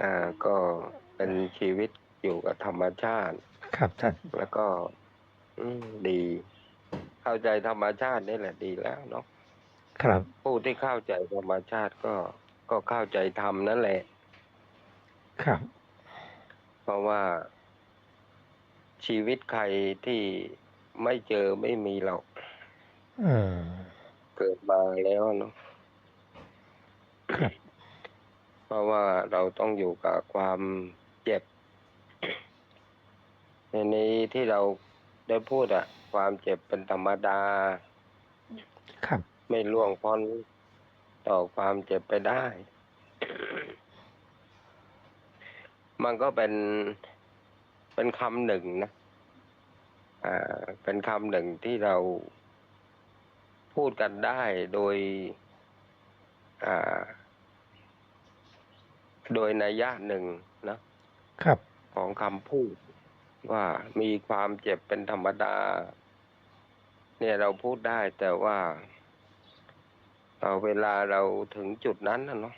อ่าก็เป็นชีวิตอยู่กับธรรมชาติ ครับท่าน แล้วก็ อืมดี เข้าใจธรรมชาตินี่แหละดีแล้วเนาะครับ ผู้ที่เข้าใจธรรมชาติก็ก็เข้าใจธรรมนั่นแหละ ครับ เพราะว่า ชีวิตใครที่ไม่เจอไม่มีหรอกเออเกิดมาแล้วเนาะครับเพ ราะว่าเราต้องอยู่กับความเจ็บ ในนี้ที่เราได้พูดอะความเจ็บเป็นธรรมดา ครับ ไม่ล่วงพ้นต่อความเจ็บไปได้ มันก็เป็นเป็นคำหนึ่งนะ อ่า เป็นคำหนึ่งที่เราพูดกันได้โดย อ่า โดยนัยยะหนึ่งนะครับ ของคำพูด ว่ามีความเจ็บเป็นธรรมดา เนี่ยเราพูดได้แต่ว่าเอาเวลาเราถึงจุดนั้นนะเนาะ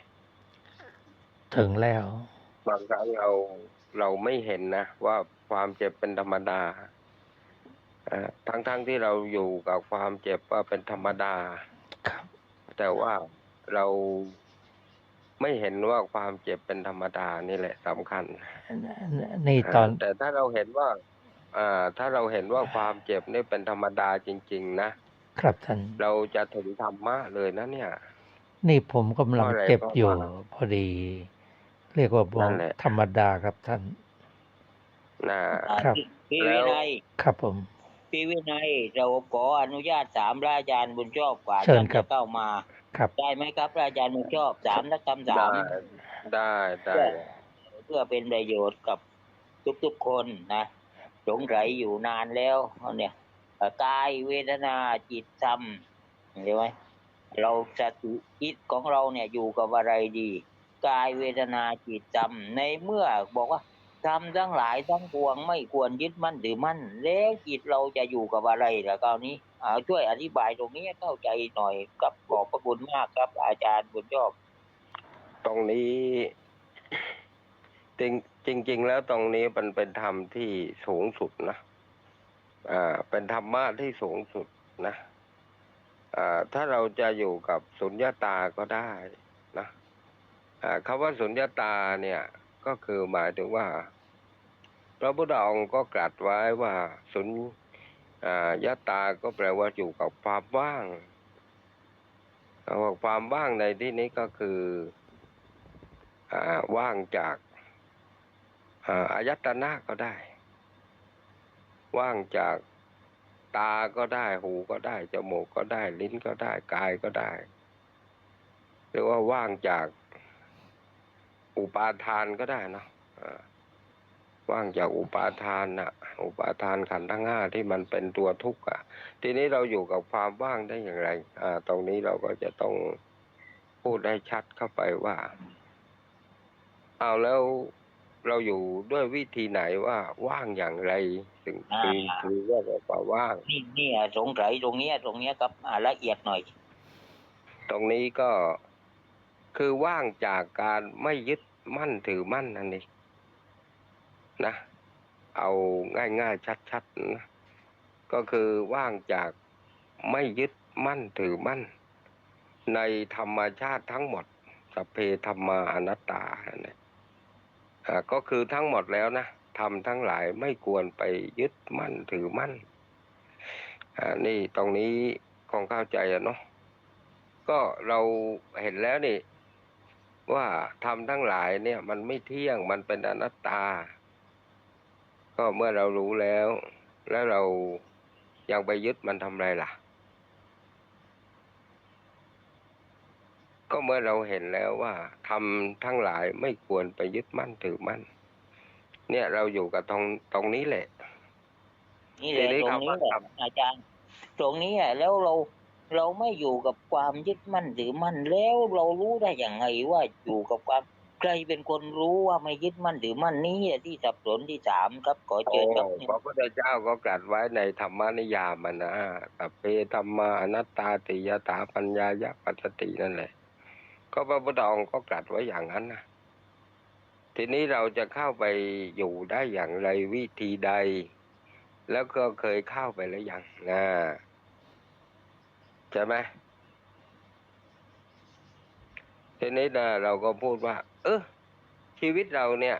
ถึงแล้ว บางครั้งเราเราไม่เห็นนะว่าความเจ็บเป็นธรรมดาอ่าทั้งๆทที่เราอยู่กับความเจ็บว่าเป็นธรรมดา ครับ แต่ว่าเรา ไม่เห็นว่าความเจ็บเป็นธรรมดานี่แหละสำคัญนี่ตอนาแต่ถ้าเราเห็นว่าอ่าถ้าเราเห็นว่าความเจ็บนี่เป็นธรรมดาจริง ๆ นะครับท่านเราจะถึงธรรมะเลยนะเนี่ย นี่ผมกำลังเพราะอะไรเจ็บอยู่เพราะว่าพอดี เรียกว่าบนั่องนแหละธรรมดาครับท่านนะครับพี่แล้วิวนัยครับผมพี่วินัยเราขออนุญาตสามรายการบุญชอบกว่าเชิญท่านครับจะเข้ามา ครับได้ไหมครับรายการบุญชอบสามนักคำสาได้มได้ได้ เพื่อเป็นประโยชน์กับทุกๆคนนะสงสัยอยู่นานแล้วเนี่ยเอ่อกายเวทนาจิตธรรมเห็นไหมเราสติจิตของเราเนี่ยอยู่กับอะไรดี กายเวทนาจิตธรรมในเมื่อบอกว่า ทำทั้งหลายทั้งปวงไม่ควรยึดมั่นถือมั่นแล้วจิตเราจะอยู่กับอะไรล่ะคราวนี้เอาช่วยอธิบายตรงนี้เข้าใจหน่อยกับขอบพระคุณมากครับ อาจารย์บุญชอบ ตรงนี้ จริงจริง ๆ แล้วตรงนี้มันเป็นธรรมที่สูงสุดนะอ่า เป็นธรรมะที่สูงสุดนะอ่าถ้าเราจะอยู่กับสุญญาตาก็ได้นะอ่าคำว่าสุญญาตาเนี่ย ก็คือหมายถึงว่า พระพุทธองค์ก็กลัดไว้ว่าสุญอ่าตาก็แปลว่าอยู่กับความว่างคว่าความว่างในที่นี้ก็คืออว่างจากอายตนะก็ได้ ว่างจากตาก็ได้หูก็ได้ จมูกก็ได้ ลิ้นก็ได้กายก็ได้หรือว่าว่างจากอุปาทานก็ได้เนาะ ว่างจากอุปาทานนะอุปาทานขันธ์ทั้งห้าที่มันเป็นตัวทุกข์อะทีนี้เราอยู่กับความว่างได้อย่างไรอ่าตรงนี้เราก็จะต้องพูดให้ชัดเข้าไปว่า เอาแล้วเราอยู่ด้วยวิธีไหนว่าว่างอย่างไรถึงอ่าคือคือว่าแบบว่าว่าง นี่นี่อะสงสัยตรงเนี้ย ตรงเนี้ยครับอ่าละเอียดหน่อย ตรงนี้ก็คือว่างจากการไม่ยึดมั่นถือมั่นนั่นเอง นะ เอาง่ายๆชัดๆนะก็คือว่างจากไม่ยึดมั่นถือมั่น ในธรรมชาติทั้งหมดสพเพธรรมาอนัตตาเนี่ยก็คือทั้งหมดแล้วนะทำทั้งหลายไม่ควรไปยึดมั่นถือมั่นนี่ตรงนี้คงเข้าใจอะเนาะก็เราเห็นแล้วนี่ ว่าทำทั้งหลายเนี่ย มันไม่เที่ยงมันเป็นอนัตตา ก็เมื่อเรารู้แล้ว แล้วเรายังไปยึดมันทำไรล่ะ ก็เมื่อเราเห็นแล้วว่าทำทั้งหลายไม่ควรไปยึดมั่นถือมั่น เนี่ยเราอยู่กับตรงตรงนี้แหละ นี่แหละทีนี้ตรงนี้คำว่าแหละครับอาจารย์ ตรงนี้อะแล้วเราเราไม่อยู่กับความยึดมั่นถือมั่นแล้วเรารู้ได้อย่างไงว่าอยู่กับความ ใครเป็นคนรู้ว่าไม่ยึดมั่นถือมั่นนี้ที่สับสนที่สามครับขอเชิญครับโอ้พระพุทธเจ้าก็กลัดไว้ในธรรมนิยามมันนะสัเพธรรมานัตตาติยถาปัญญายะปัสตินั่นแหละ ก็พระพุทธองค์ก็กลัดไว้อย่างนั้นนะทีนี้เราจะเข้าไปอยู่ได้อย่างไรวิธีใด แล้วก็เคยเข้าไปแล้วยังนะใช่ไหมทีนี้นะเราก็พูดว่า เออ ชีวิตเราเนี่ย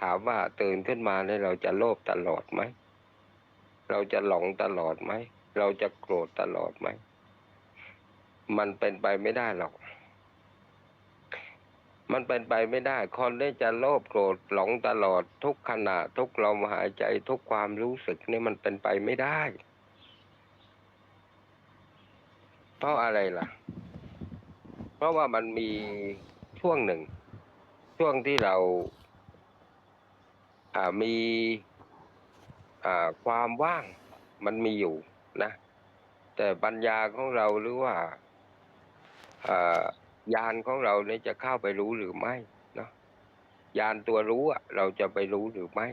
ถามว่าตื่นขึ้นมาเนี่ยเราจะโลภตลอดไหม เราจะหลงตลอดไหม เราจะโกรธตลอดไหม มันเป็นไปไม่ได้หรอก มันเป็นไปไม่ได้ คนที่จะโลภโกรธหลงตลอดทุกขณะ ทุกลมหายใจทุกความรู้สึกนี่มันเป็นไปไม่ได้ เพราะอะไรล่ะ เพราะว่ามันมีช่วงหนึ่ง ช่วงที่เราามีความว่างมันมีอยู่นะ แต่ปัญญาของเราหรือว่าอ่ายานของเราเนี่ยจะเข้าไปรู้หรือไม่เนาะยานตัวรู้อะเราจะไปรู้หรือไม่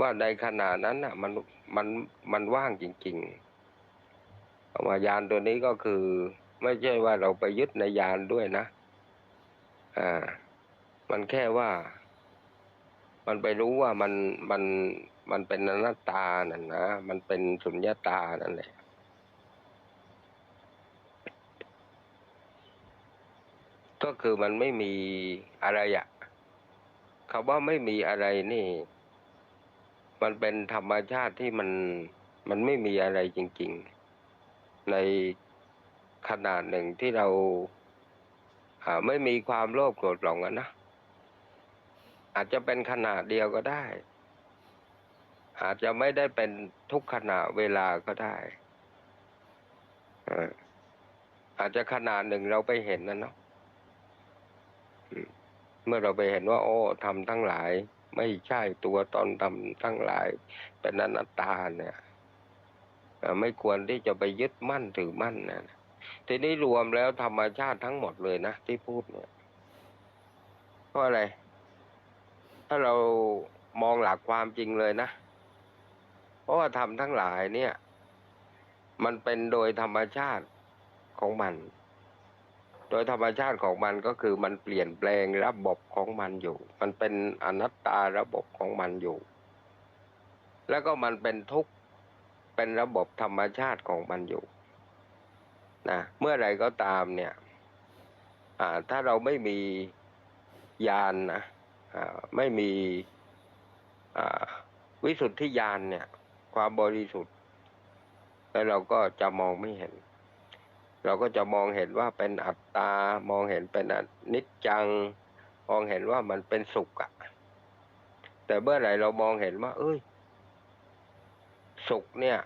ว่าในขณะนั้นอะมันมันมันว่างจริงๆเอามายานตัวนี้ก็คือ ไม่ใช่ว่าเราไปยึดในยานด้วยนะ อ่า มันแค่ว่า มันไปรู้ว่ามันมันมันเป็นอนัตตานั่นนะมันเป็นสุญญตานั่นแหละก็คือมันไม่มีอะไรอะคำว่าไม่มีอะไรนี่ มันเป็นธรรมชาติที่มันมันไม่มีอะไรจริง ๆ ในขนาดหนึ่งที่เราอ่าไม่มีความโลภโกรธหลงอะนะ อาจจะเป็นขนาดเดียวก็ได้ อาจจะไม่ได้เป็นทุกขณะเวลาก็ได้อาจจะขนาดหนึ่งเราไปเห็นนะเนาะเมื่อเราไปเห็นว่า โอ้ทำทั้งหลาย ไม่ใช่ตัวตอนทำทั้งหลาย เป็นอนัตตาเนี่ยไม่ควรที่จะไปยึดมั่นถือมั่นนะทีนี้รวมแล้วธรรมชาติทั้งหมดเลยนะที่พูดเนี่ยเพราะอะไร ถ้าเรามองหลักความจริงเลยนะ เพราะว่าทำทั้งหลายเนี่ย มันเป็นโดยธรรมชาติของมัน โดยธรรมชาติของมันก็คือมันเปลี่ยนแปลงระบบของมันอยู่ มันเป็นอนัตตาระบบของมันอยู่ แล้วก็มันเป็นทุกข์เป็นระบบธรรมชาติของมันอยู่นะเมื่อไรก็ตามเนี่ย อ่า ถ้าเราไม่มียานนะ ไม่มีวิสุทธิญาณเนี่ย ความบริสุทธิ์ แล้วเราก็จะมองไม่เห็น เราก็จะมองเห็นว่าเป็นอัตตามองเห็นเป็นอนิจจัง มองเห็นว่ามันเป็นสุขอะแต่เมื่อไหร่เรามองเห็นว่า เอ้ย สุขเนี่ย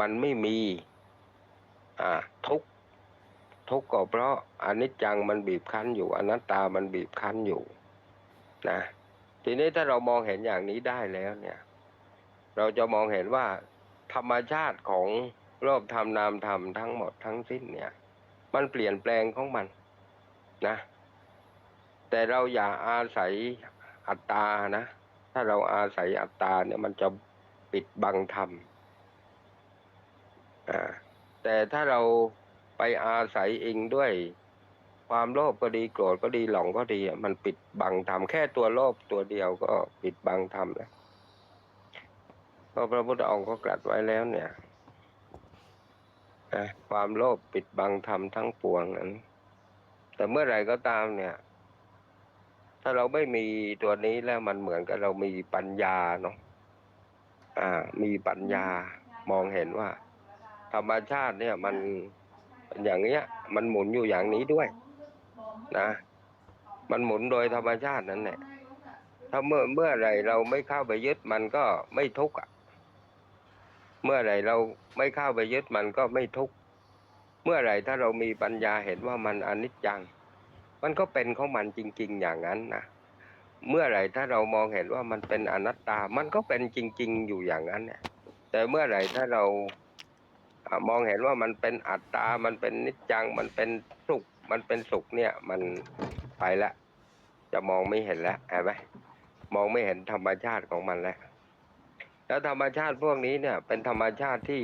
มันไม่มี อ่า ทุกทุกก็เพราะอนิจจังมันบีบคั้นอยู่อนัตตามันบีบคั้นอยู่ นะทีนี้ถ้าเรามองเห็นอย่างนี้ได้แล้วเนี่ย เราจะมองเห็นว่า ธรรมชาติของโลกธรรมนามธรรมทั้งหมดทั้งสิ้นเนี่ย มันเปลี่ยนแปลงของมันนะ แต่เราอย่าอาศัยอัตตานะ ถ้าเราอาศัยอัตตาเนี่ยมันจะปิดบังธรรมอ่าแต่ถ้าเราไปอาศัยเองด้วย ความโลภก็ดีโกรธก็ดีหลงก็ดีอะมันปิดบังธรรมแค่ตัวโลภตัวเดียวก็ปิดบังธรรมแล้วเพราะพระพุทธองค์ก็กลัดไว้แล้วเนี่ยความโลภปิดบังธรรมทั้งปวงนั้น แต่เมื่อไหร่ก็ตามเนี่ย ถ้าเราไม่มีตัวนี้แล้วมันเหมือนกับเรามีปัญญาเนาะอ่า มีปัญญามองเห็นว่า ธรรมชาติเนี่ยมันเป็นอย่างเนี้ย มันหมุนอยู่อย่างนี้ด้วย นะ มันหมุนโดยธรรมชาตินั่นแหละถ้าเมื่อเมื่อไรเราไม่เข้าไปยึดมันก็ไม่ทุกข์อะเมื่อไรเราไม่เข้าไปยึดมันก็ไม่ทุกข์เมื่อไรถ้าเรามีปัญญาเห็นว่ามันอนิจจัง มันก็เป็นของมันจริง ๆ อย่างนั้นนะเมื่อไหรถ้าเรามองเห็นว่ามันเป็นอนัตตา มันก็เป็นจริง ๆ อยู่อย่างนั้นแต่เมื่อไหรถ้าเราอ่ามองเห็นว่ามันเป็นอัตตา มันเป็นนิจจัง มันเป็นสุข มันเป็นสุขเนี่ยมันไปแล้วจะมองไม่เห็นแล้วเห็นไหมมองไม่เห็นธรรมชาติของมันแล้ว แล้วธรรมชาติพวกนี้เนี่ย เป็นธรรมชาติที่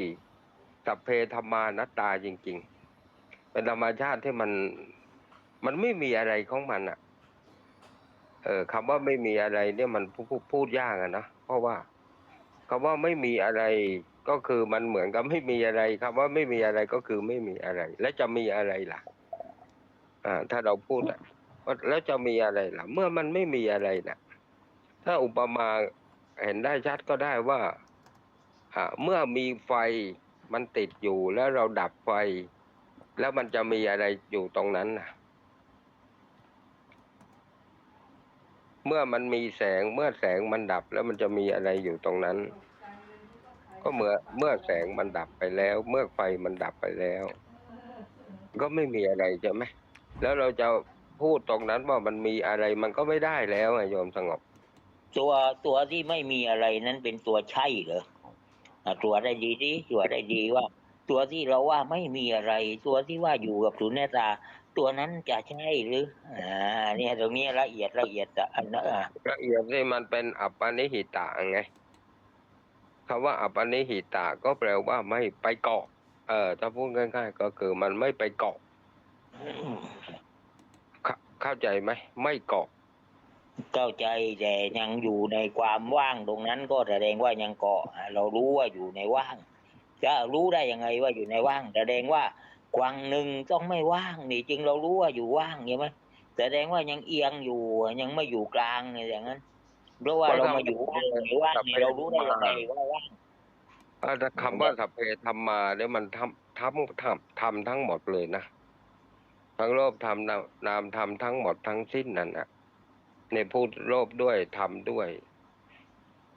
สัพเพธรรมานัตตาจริง ๆ เป็นธรรมชาติที่มันมันไม่มีอะไรของมันอะเออคำว่าไม่มีอะไรเนี่ยมันพูดพูดยากอะนะเพราะว่าคำว่าไม่มีอะไรก็คือมันเหมือนกับไม่มีอะไรคำว่าไม่มีอะไรก็คือไม่มีอะไร และจะมีอะไรล่ะ อ่า ถ้าเราพูดอะว่าแล้วจะมีอะไรล่ะ เมื่อมันไม่มีอะไรน่ะ ถ้าอุปมาเห็นได้ชัดก็ได้ว่า อ่า เมื่อมีไฟมันติดอยู่แล้วเราดับไฟ แล้วมันจะมีอะไรอยู่ตรงนั้นน่ะ เมื่อมันมีแสงเมื่อแสงมันดับแล้วมันจะมีอะไรอยู่ตรงนั้น ก็เมื่อเมื่อแสงมันดับไปแล้ว เมื่อไฟมันดับไปแล้ว ก็ไม่มีอะไรใช่ไหม แล้วเราจะพูดตรงนั้นว่ามันมีอะไรมันก็ไม่ได้แล้วไงโยมสงบ ตัวตัวที่ไม่มีอะไรนั้นเป็นตัวใช่เหรออะตัวได้ดีดิตัวได้ดีว่า ตัวที่เราว่าไม่มีอะไร ตัวที่ว่าอยู่กับสุญญตา ตัวนั้นจะใช่หรือ อ่า เนี่ยตรงนี้ละเอียดละเอียดอะอันนั้นอะละเอียดที่มันเป็นอัปปนิหิตะไงคำว่าอัปปนิหิตะก็แปลว่าไม่ไปเกาะ เออถ้าพูดง่าย ๆ ก็คือมันไม่ไปเกาะ เข้าเข้าใจไหมไม่เกาะ เข้าใจแต่ยังอยู่ในความว่างตรงนั้นก็แสดงว่ายังเกาะอะเรารู้ว่าอยู่ในว่าง จะรู้ได้ยังไงว่าอยู่ในว่าง แสดงว่ากวางหนึ่งต้องไม่ว่างนี่จึงเรารู้ว่าอยู่ว่างใช่ไหมแสดงว่ายังเอียงอยู่ยังไม่อยู่กลางเนี่ยอย่างนั้นเพราะว่าเรามาอยู่ว่างอยู่ว่างนี่เรารู้ได้ยังไงว่าว่างอ่าแต่คำว่าสัพเพธรรมาเนี่ยมันทำทำทำทำทั้งหมดเลยนะ ทั้งโลภทำนามนามทำทั้งหมดทั้งสิ้นนั่นนะในพูดโลภด้วยทำด้วย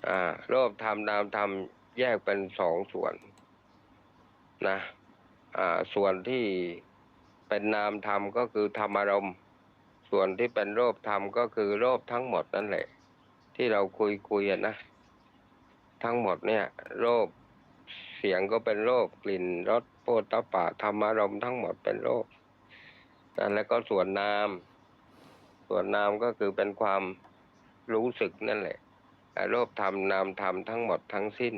อ่า โลภทำนามทำแยกเป็นสองส่วน นะ อ่า ส่วนที่เป็นนามธรรมก็คือธรรมอารมณ์ ส่วนที่เป็นโลภธรรมก็คือโลภทั้งหมดนั่นแหละ ที่เราคุยคุยนะทั้งหมดเนี่ยโลภเสียงก็เป็นโลภกลิ่นรสโผฏฐัพพะธรรมารมทั้งหมดเป็นโลภ แล้วก็ส่วนนาม ส่วนนามก็คือเป็นความรู้สึกนั่นแหละโลภธรรมนามธรรมทั้งหมดทั้งสิ้น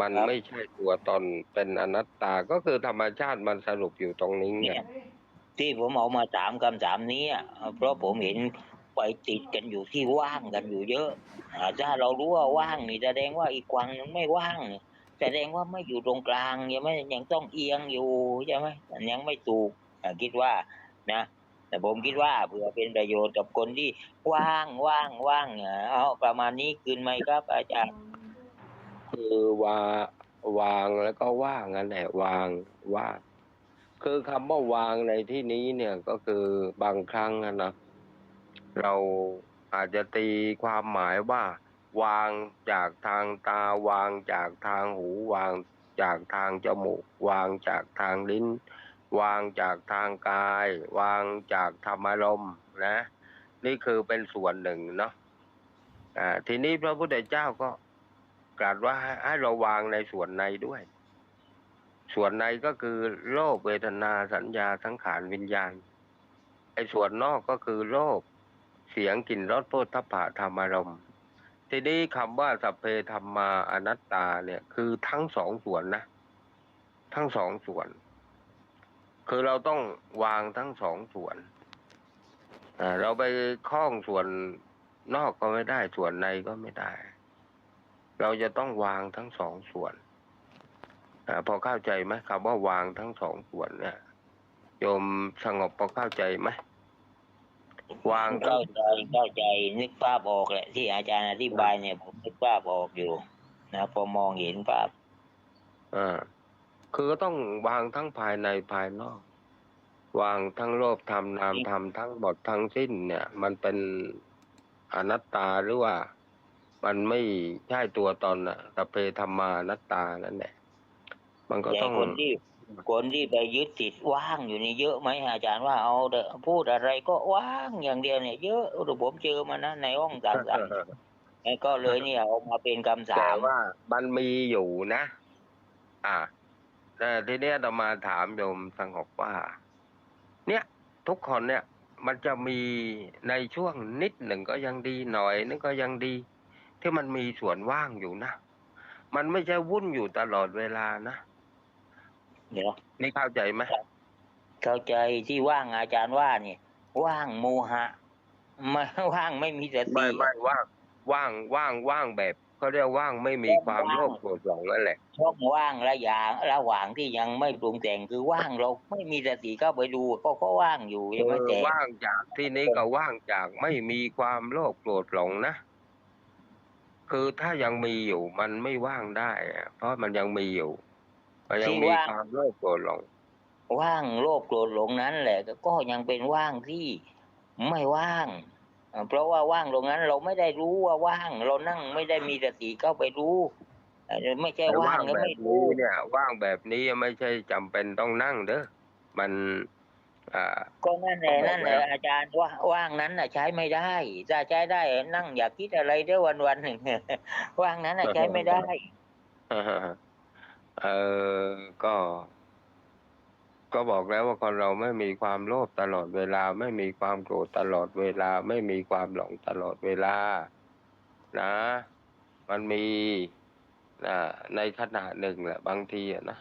มันไม่ใช่ตัวตนเป็นอนัตตาก็คือธรรมชาติมันสรุปอยู่ตรงนี้ไงเนี่ยที่ผมเอามาถามคำถามนี้อะเพราะผมเห็นไปติดกันอยู่ที่ว่างกันอยู่เยอะอ่าถ้าเรารู้ว่าว่างนี่แสดงว่าอีกวางนึงไม่ว่างแสดงว่าไม่อยู่ตรงกลางยังไม่ยังต้องเอียงอยู่ใช่ไหมยังไม่ถูก คิดว่านะ แต่ผมคิดว่าเผื่อเป็นประโยชน์กับคนที่ว่างว่างว่างอะเอาประมาณนี้คืนไหมครับ อาจารย์ คือวาวางแล้วก็ว่างนั่นแหละวางว่างคือคำว่าวางในที่นี้เนี่ยก็คือบางครั้งนะเราอาจจะตีความหมายว่า วางจากทางตาวางจากทางหูวางจากทางจมูก วางจากทางลิ้น วางจากทางกาย วางจากธรรมารมณ์นะ นี่คือเป็นส่วนหนึ่งเนาะอ่าทีนี้พระพุทธเจ้าก็ตรัสว่าให้เราวางในส่วนในด้วย ส่วนในก็คือโลกเวทนาสัญญาสังขารวิญญาณไอ้ส่วนนอกก็คือโลกเสียงกลิ่นรสโผฏฐัพพะธรรมารมณ์ทีนี้คำว่าสัพเพธรรมาอนัตตาเนี่ยคือทั้งสองส่วนนะ ทั้งสองส่วน คือเราต้องวางทั้งสองส่วนอ่าเราไปคล้องส่วนนอกก็ไม่ได้ส่วนในก็ไม่ได้ เราจะต้องวางทั้งสองส่วนอาพอเข้าใจไหมคำว่าวางทั้งสองส่วนเนี่ยโยมสงบพอเข้าใจไหมวางทั้งเข้าใจเข้าใจนึกภาพออกแหละที่อาจารย์อธิบายเนี่ยผมนึกภาพออกอยู่ นะพอมองเห็นภาพอ่า คือต้องวางทั้งภายในภายนอก วางทั้งโลภธรรมนามธรรมทั้งหมดทั้งสิ้น เนี่ย มันเป็นอนัตตาหรือว่ามันไม่ใช่ตัวตนอะสพเพธรรมานัตตานั่นแหละมันก็แต่ต้องคนที่คนที่ไปยึดติดว่างอยู่นี่เยอะไหมอาจารย์ว่าเอาเถอะพูดอะไรก็ว่างอย่างเดียวเนี่ย เยอะเดี๋ยวผมเจอมานะในห้องต่างๆก็เลยเนี่ยเอามาเป็นคำถาแต่มว่ามันมีอยู่นะ อ่า แต่ทีเนี้ยเรามาถามโยมสงบว่า เนี่ยทุกคนเนี่ยมันจะมีในช่วงนิดหนึ่งก็ยังดีหน่อยนึงก็ยังดี ที่มันมีส่วนว่างอยู่นะ มันไม่ใช่วุ่นอยู่ตลอดเวลานะเดี๋ยวนี่เข้าใจไหมเข้าใจที่ว่างอาจารย์ว่าเนี่ยว่างโมหะไม่ว่างไม่มีสไม่ติไม่ว่างว่างว่างว่างแบบ เขาเรียกว่างไม่มีความโลภโกรธหลงนั่นแหละช่องว่างระหว่างระหว่างที่ยังไม่ปรุงแต่งคือว่างเราไม่มีสติเข้าไปดูก็ก็ว่างอยู่ยังไม่เออแต่ว่างจากที่นี้ก็ว่างจากไม่มีความโลภโกรธหลงนะคือถ้ายังมีอยู่มันไม่ว่างได้อะเพราะมันยังมีอยู่มันยังมีความโลภโกรธหลง ว่างโลภโกรธหลงนั้นแหละ ก็ยังเป็นว่างที่ไม่ว่างอ่า เพราะว่าว่างตรงนั้นเราไม่ได้รู้ว่าว่าง เรานั่งไม่ได้มีสติเข้าไปรู้เอ่อไม่ใช่แต่ว่าว่างงแล้วแบไม่บรู้นี้เนี่ย ว่างแบบนี้ไม่ใช่จำเป็นต้องนั่งเด้อมันอ่าก็นั่นแหละบอกนั่นแหละแล้วอาจารย์ว่าว่างนั้นน่ะใช้ไม่ได้ถ้าใช้ได้นั่งอยากคิดอะไรเด้อวันวันๆหนึ่งว่างนั้นน่ะใช้ไม่ได้เออก็ ก็บอกแล้วว่าคนเราไม่มีความโลภตลอดเวลา ไม่มีความโกรธตลอดเวลา ไม่มีความหลงตลอดเวลา นะ มันมีอ่าในขณะหนึ่งแหละบางทีอะนะ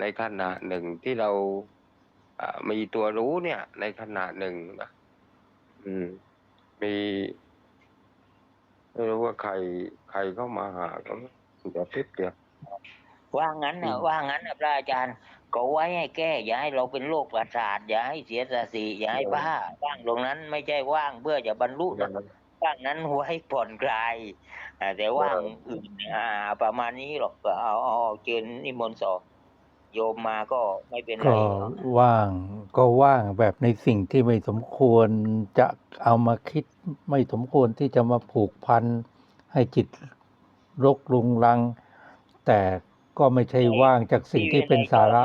ในขณะหนึ่งที่เราอ่ามีตัวรู้เนี่ย ในขณะหนึ่งนะอืม มีไม่รู้ว่าใครใครเข้ามาหาก็เดี๋ยวทิพย์เดียวว่างั้นนะอืมว่างั้นนะพระอาจารย์ ก็ไว้ให้แก้อย่าให้เราเป็นโรคประสาทอย่าให้เสียสติอย่าให้บ้าว่างตรงนั้นไม่ใช่ว่างเพื่อจะบรรลุนะว่างนั้นไว้ผ่อนคลายอ่าแต่ว่างอื่นอ่าประมาณนี้หรอกเอาเอาเอาเชิญนิมนต์สอบโยมมาก็ไม่เป็นไรก็ว่างก็ว่างแบบในสิ่งที่ไม่สมควรจะเอามาคิดไม่สมควรที่จะมาผูกพันให้จิตรกรุงรัง แต่ก็ไม่ใช่ว่างจากสิ่งที่เป็นสาระ